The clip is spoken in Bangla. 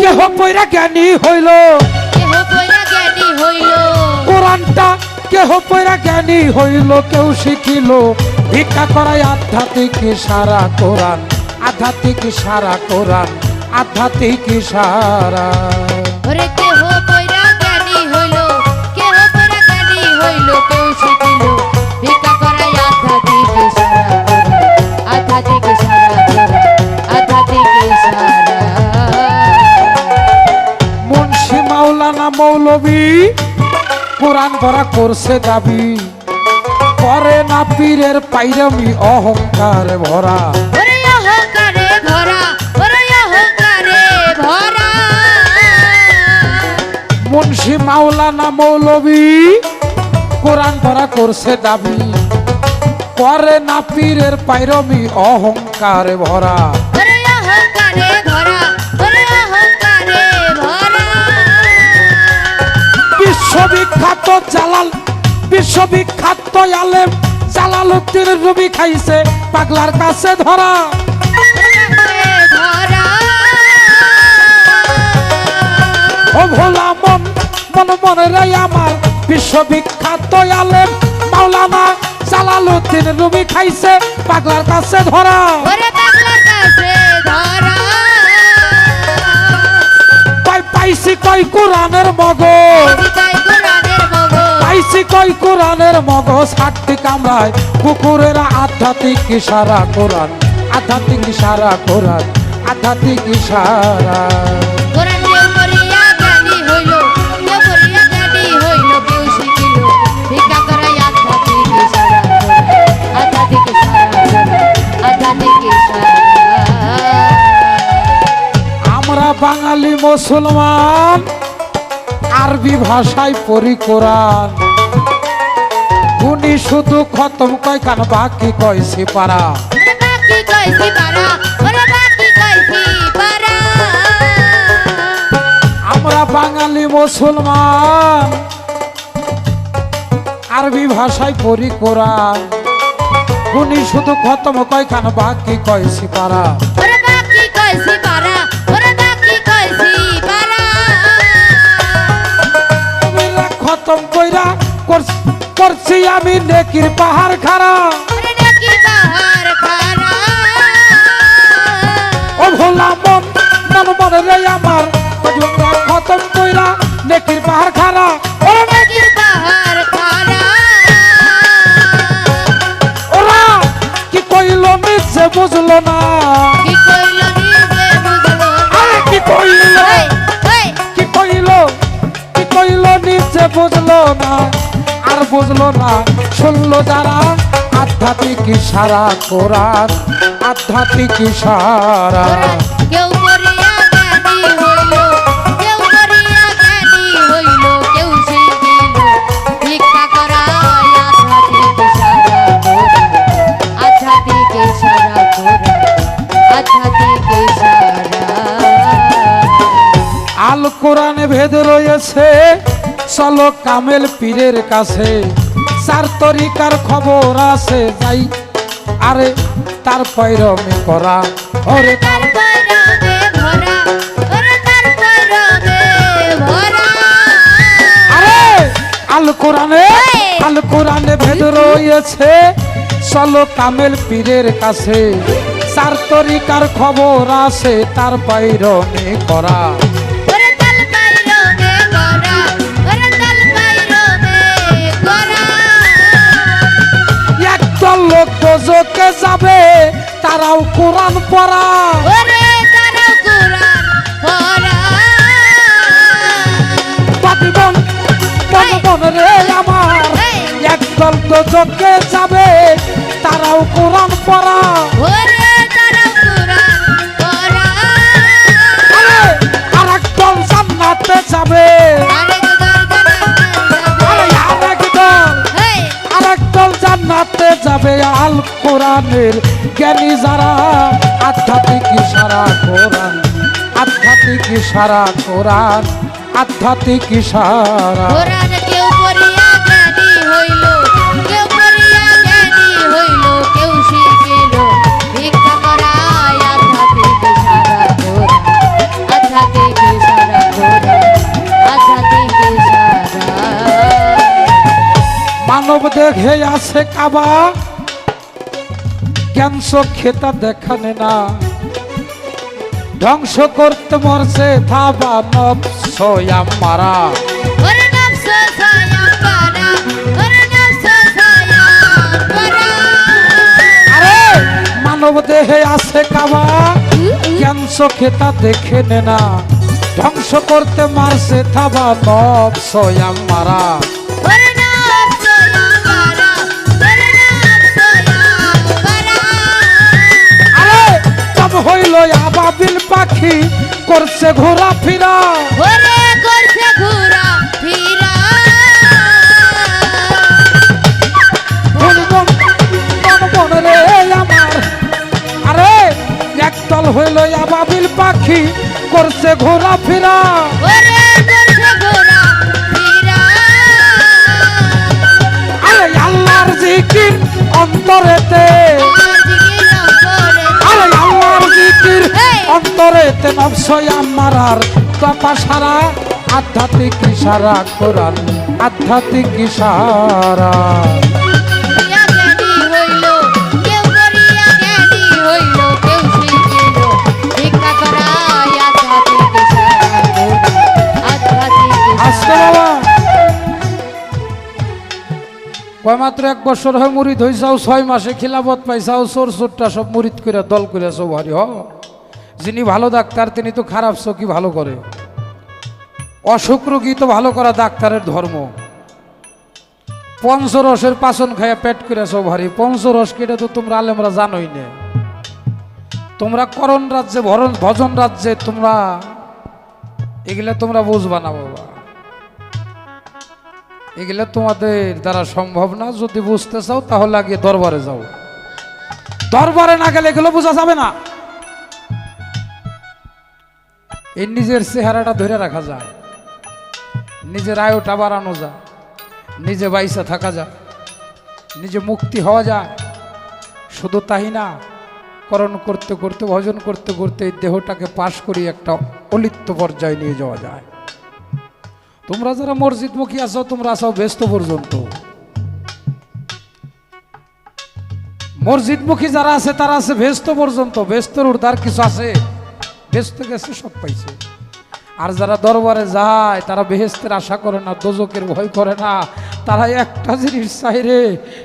কেহ পৈরা জ্ঞানী হইল? কেহ পয়রা জ্ঞানী হইল? কোরআনটা কেহ পৈরা জ্ঞানী হইল? কেউ শিখিল? ভিক্ষা করায় আধ্যাত্মিক সারা কোরআন। আধ্যাত্মিক সারা কোরআন। আধ্যাত্মিক সারা মৌলবী কোরআন ভরা করছে দাবি করে না পীরের পাইরামি অহংকার ভরা। মুন্সি মাওলানা মৌলবী কোরআন ভরা করছে দাবি করে না পীরের পাইরমি অহংকার ভরা। অহংকারে ভরা বিশ্ববিখ্যাত জালাল, বিশ্ববিখ্যাত আলেম জালাল উদ্দিন রবি খাইছে পাগলার কাছে ধরা। ও ভোলা মন মন মনে রে আমার, বিশ্ববিখ্যাত আলেম, মাওলানা জালাল উদ্দিন রবি খাইছে পাগলার কাছে ধরা। পাগলার কাছে ধরা। পাইছি কই কোরআনের মগজ? পাইছি কই কোরআনের মগজ? হাটটি কামড়ায় কুকুরের আধ্যাত্মিক ইশারা কোরআন আধ্যাত্মিক ইশারা কোরআন আধ্যাত্মিক ইশারা। মুসলমান আরবি ভাষায় পড়ি কোরআন উনি শুধু খতম কয় কান বাকি কয় কইছি পারা পারা আমরা বাঙালি মুসলমান আরবি ভাষায় পড়ি কোরআন উনি শুধু খতম কয় কান বাকি কয় সিপারা। ওরে করছ- আমি নেকির পাহাড় খারা ও ভোলা মন মন মনে রে আমার খতম কইরা নেকির পাহাড় খারা ওরা কি কইল নিচে বুঝলো না। কি কইল কি কইল? কি কইল? নিচে বুঝলো না। আর বুঝলো না। শুনলো যারা আধ্যাত্মিক সারা কোরআন আধ্যাত্মিক সারা কেউ আল কোরআনে ভেদ রয়েছে চলো কামেল পীরের কাছে। চার তরিকার খবর আছে যাই। আরে তার পৈরমি করা ওরে তার পরবে ভরা ওরে তার পরবে ভরা। আরে আল কোরআনে আল কোরআনে ভেদ রয়েছে। চলো কামেল পীরের কাছে। চার তরিকার খবর আছে তার পৈরমি করা লোক যাবে তারাও কোরআন পড়া। আমার। একদল দোজকে যাবে তারাও কোরআন পড়া। জান্নাতে যাবে আল কোরআনের জ্ঞানী যারা? আধ্যাত্মিক সারা কোরআন আধ্যাত্মিক সারা কোরআন আধ্যাত্মিক সারা দেখে আছে কাবা। ক্যান্স খেতা দেখানে না ধ্বংস করতে মরছে থাবা মারা নফস আরে মানব দেহে আছে কাবা। ক্যান্স খেতা দেখে নে না? ধ্বংস করতে মারছে থাবা নব সয়াম মারা পাখি করছে ঘোরা ফিরা। করছে ঘোরা রে আমার। আরে একদল হইল আবাবিল পাখি করছে ঘোরা ফিরা। আরে আল্লাহর জিকির অন্তরেতে অন্তরেতে নবসই আমারার তপা সারা আধ্যাত্মিক ইশারা কোরআন আধ্যাত্মিক ইশারা। করিয়া জ্ঞানী হইল কেউ করিয়া জ্ঞানী হইল কেউ শিখিল ভিক্ষা করাই আধ্যাত্মিক সারা আধ্যাত্মিক আজকে বাবা কয় মাত্র এক বছর হয় মুড়ি ধইছাও ছয় মাসে খিলাফত পাইছাও চোর চোরটা সব মুড়িদ করে দল করে সব হারি হ। যিনি ভালো ডাক্তার, তিনি তো খারাপ চকি ভালো করে। অসুখ রোগী তো ভালো করা ডাক্তারের ধর্ম। পঞ্চরসের পাচন খাইয়া পেট করে সব হারি পঞ্চরস কেটে তো তোমরা আলেমরা জানোই না। তোমরা করণ রাজ্যে, ভরণ ভজন রাজ্যে তোমরা এগুলা তোমরা বুঝবা না বাবা। এগুলা তোমাদের দ্বারা সম্ভব না। যদি বুঝতে চাও তাহলে আগে দরবারে যাও। দরবারে না গেলে এগুলো বোঝা যাবে না। এই নিজের চেহারাটা ধরে রাখা যায়। নিজের আয়ুটা বাড়ানো যায়। নিজে বাইসা থাকা যায়। নিজে মুক্তি হওয়া যায়। শুধু তাই না, করণ করতে করতে, ভজন করতে করতে এই দেহটাকে পাশ করি একটা অলিত্য পর্যায়ে নিয়ে যাওয়া যায়। তোমরা যারা মসজিদমুখী আছো, তোমরা আছো ব্যস্ত পর্যন্ত। মসজিদমুখী যারা আছে, তারা আছে ব্যস্ত পর্যন্ত। ব্যস্তর উর্ধার কিছু আছে। ব্যস্ত গেছে, সব পাইছে। আর যারা দরবারে যায়, তারা বেহেস্তের আশা করে না দোজকের ভয় করে না। তারা একটা জিনিস চাই রে